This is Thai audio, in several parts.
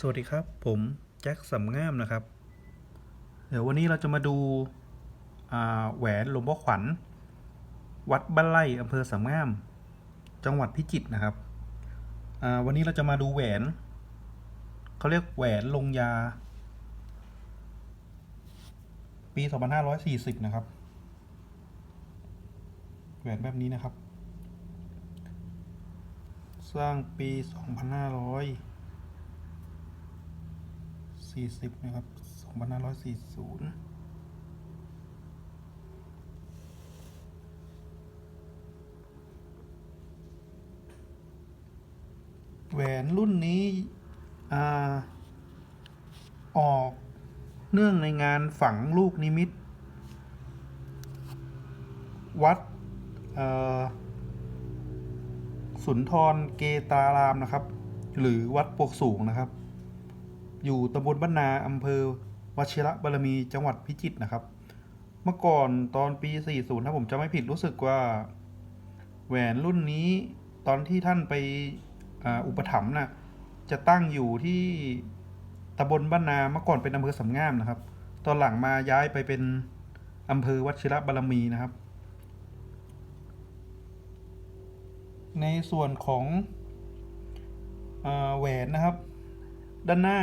สวัสดีครับ ผมแจ็คสำงามนะครับ เดี๋ยววันนี้เราจะมาดูาแหวนหลวงพ่อขวัญ วัดบ้านไร่อำเภอสำงาม จังหวัดพิจิตรนะครับวันนี้เราจะมาดูแหวนเขาเรียกแหวนลงยา ปี 2540 นะครับ แหวนแบบนี้นะครับ สร้างปี 2500 สี่สิบนะครับสองพันห้าร้อยสี่ศูนย์แหวนรุ่นนี้อออกเนื่องในงานฝังลูกนิมิต วัดสุนทรเกตารามนะครับ หรือวัดปวกสูงนะครับ อยู่ตำบลบ้านนาอำเภอวชิระบารมีจังหวัดพิจิตรนะครับ เมื่อก่อนตอนปี 40 ถ้าผมจำไม่ผิดรู้สึกว่า แหวนรุ่นนี้ตอนที่ท่านไปออุปถัมภ์น่ะจะตั้งอยู่ที่ตำบลบ้านนาเมื่อก่อนเป็นอำเภอสำงามนะครับ ตอนหลังมาย้ายไปเป็นอำเภอวชิระบารมีนะครับ ในส่วนของอแหวนนะครับ ด้านหน้า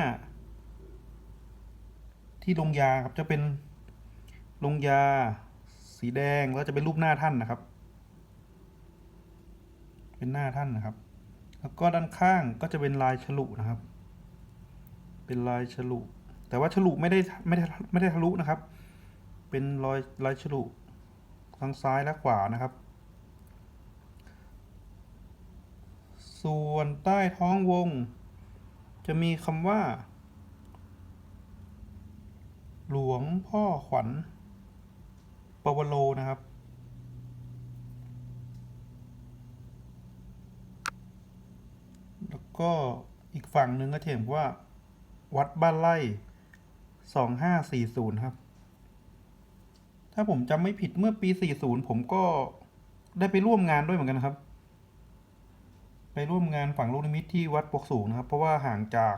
ที่ลงยาครับจะเป็นลงยา สีแดงแล้วจะเป็นรูปหน้าท่านนะครับ เป็นหน้าท่านนะครับ แล้วก็ด้านข้างก็จะเป็นลายฉลุนะครับ เป็นลายฉลุ แต่ว่าฉลุไม่ได้ไม่ได้ไม่ได้ทะลุนะครับ เป็นรอยลายฉลุทั้งซ้ายและขวานะครับ ส่วนใต้ท้องวง จะมีคำว่า หลวงพ่อขวัญปวโลนะครับ แล้วก็อีกฝั่งหนึ่งก็เห็นว่า วัดบ้านไร่สองห้าสี่ศูนย์ครับ ถ้าผมจำไม่ผิดเมื่อปีสี่ศูนย์ผมก็ได้ไปร่วมงานด้วยเหมือนกันครับ ไปร่วมงานฝังลูกนิมิตที่วัดปวกสูงนะครับ เพราะว่าห่างจาก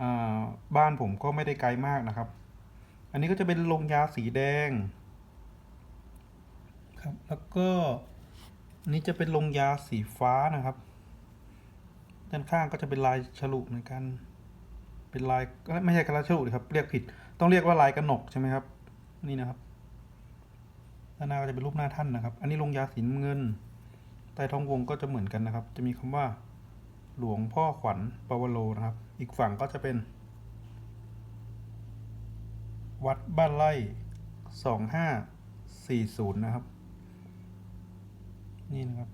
อ่าบ้านผมก็ไม่ได้ไกลมากนะครับ อันนี้ก็จะเป็นลงยาสีแดงครับ แล้วก็อันนี้จะเป็นลงยาสีฟ้านะครับ ด้านข้างก็จะเป็นลายฉลุเหมือนกัน เป็นลายไม่ใช่กระลายฉลุดิครับ เรียกผิด ต้องเรียกว่าลายกระหนกใช่ไหมครับ นี่นะครับด้านหน้าก็จะเป็นรูปหน้าท่านนะครับ อันนี้ลงยาสีน้ำเงิน ใต้ท้องวงก็จะเหมือนกันนะครับ จะมีคำว่าหลวงพ่อขวัญปวโลนะครับ อีกฝั่งก็จะเป็น วัดบ้านไร่สองห้าสี่ศูนย์นะครับ นี่นะครับ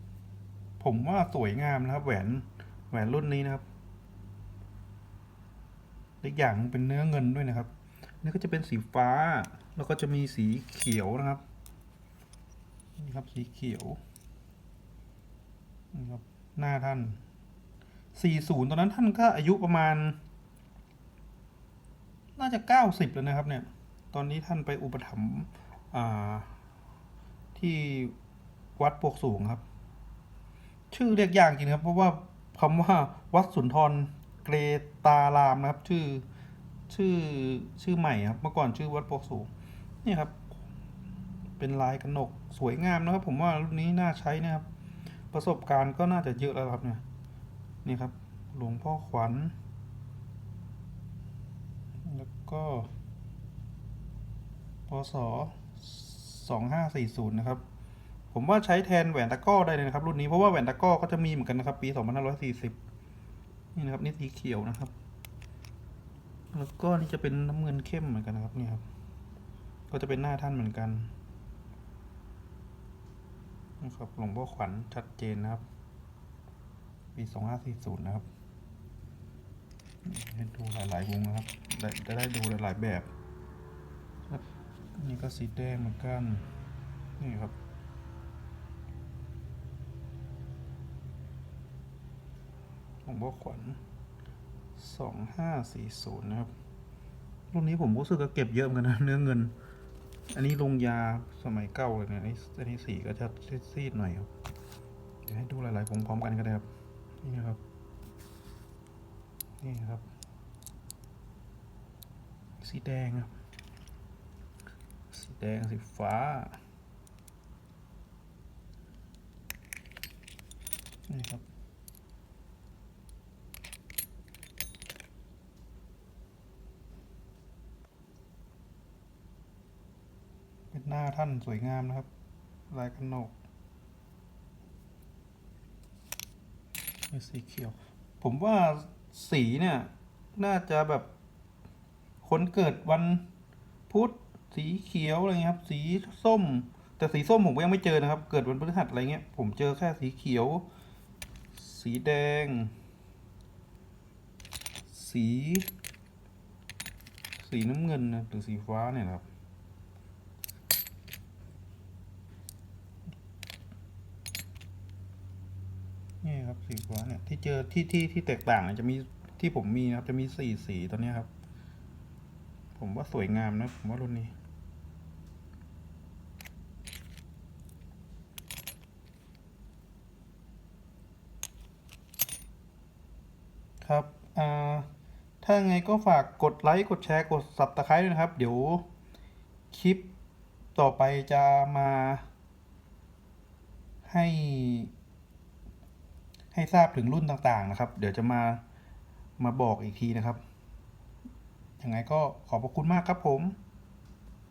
ผมว่าสวยงามนะครับ แหวนแหวนรุ่นนี้นะครับอีกอย่างเป็นเนื้อเงินด้วยนะครับ นี่ก็จะเป็นสีฟ้า แล้วก็จะมีสีเขียวนะครับ นี่ครับสีเขียว นี่ครับหน้าท่าน 40 ตอนนั้นท่านก็อายุประมาณ น่าจะ 90 แล้วนะครับเนี่ย ตอนนี้ท่านไปอุปถัมภ์ที่วัดปวกสูงครับ ชื่อเรียกยากจริงครับ เพราะว่าคำว่าวัดสุนทรเกรตารามนะครับ ชื่อชื่อชื่อใหม่ครับ เมื่อก่อนชื่อวัดปวกสูง นี่ครับ เป็นลายกระหนกสวยงามนะครับ ผมว่ารุ่นนี้น่าใช้นะครับ ประสบการณ์ก็น่าจะเยอะแล้วครับเนี่ยนี่ครับ หลวงพ่อขวัญ แล้วก็พศสองห้าสี่ศูนย์นะครับ ผมว่าใช้แทนแหวนตะก้อได้เลยนะครับ รุ่นนี้เพราะว่าแหวนตะก้อก็จะมีเหมือนกันนะครับ ปีสองพันห้าร้อยสี่สิบนี่นะครับนี่สีเขียวนะครับ แล้วก็นี่จะเป็นน้ำเงินเข้มเหมือนกันนะครับนี่ครับ ก็จะเป็นหน้าท่านเหมือนกัน นะครับหลวงพ่อขวัญชัดเจนนะครับ ปีสองห้าสี่ศูนย์นะครับให้ดูหลายๆวงนะครับได้จะได้ดูหลาย ๆ แบบครับนี่ก็สีแดงเหมือนกัน นี่ครับหลวงพ่อขวัญสองห้าสี่ศูนย์นะครับรุ่นนี้ผมรู้สึกว่าเก็บเยอะเหมือนกันนะเนื้อเงิน อันนี้ลงยาสมัยเก่าเลยเนะอันนี้สีก็จะซีดๆหน่อยครับ เดี๋ยวให้ดูหลายๆผมพร้อมกันก็ได้ครับ นี่นะครับ นี่ครับ สีแดงครับ สีแดงสีฟ้า นี่ครับ หน้าท่านสวยงามนะครับ ลายกันโหนกสีเขียว ผมว่าสีเนี่ย น่าจะแบบคนเกิดวันพุธสีเขียวอะไรเงี้ยครับ สีส้ม แต่สีส้มผมก็ยังไม่เจอนะครับ เกิดวันพฤหัสอะไรเงี้ย ผมเจอแค่สีเขียว สีแดง สี สีน้ำเงินนะหรือสีฟ้าเนี่ยครับ นี่ครับสีฟ้าเนี่ย ที่เจอที่ที่ที่แตกต่างเนี่ยจะมีที่ผมมีนะครับ จะมีสี่สีตอนนี้ครับ ผมว่าสวยงามนะผมว่ารุ่นนี้ ครับอ่าถ้าไงก็ฝากกดไลค์กดแชร์กด subscribe ด้วยนะครับ เดี๋ยวคลิปต่อไปจะมาให้ ให้ทราบถึงรุ่นต่างๆนะครับ เดี๋ยวจะมามาบอกอีกทีนะครับยังไงก็ขอบพระคุณมากครับผม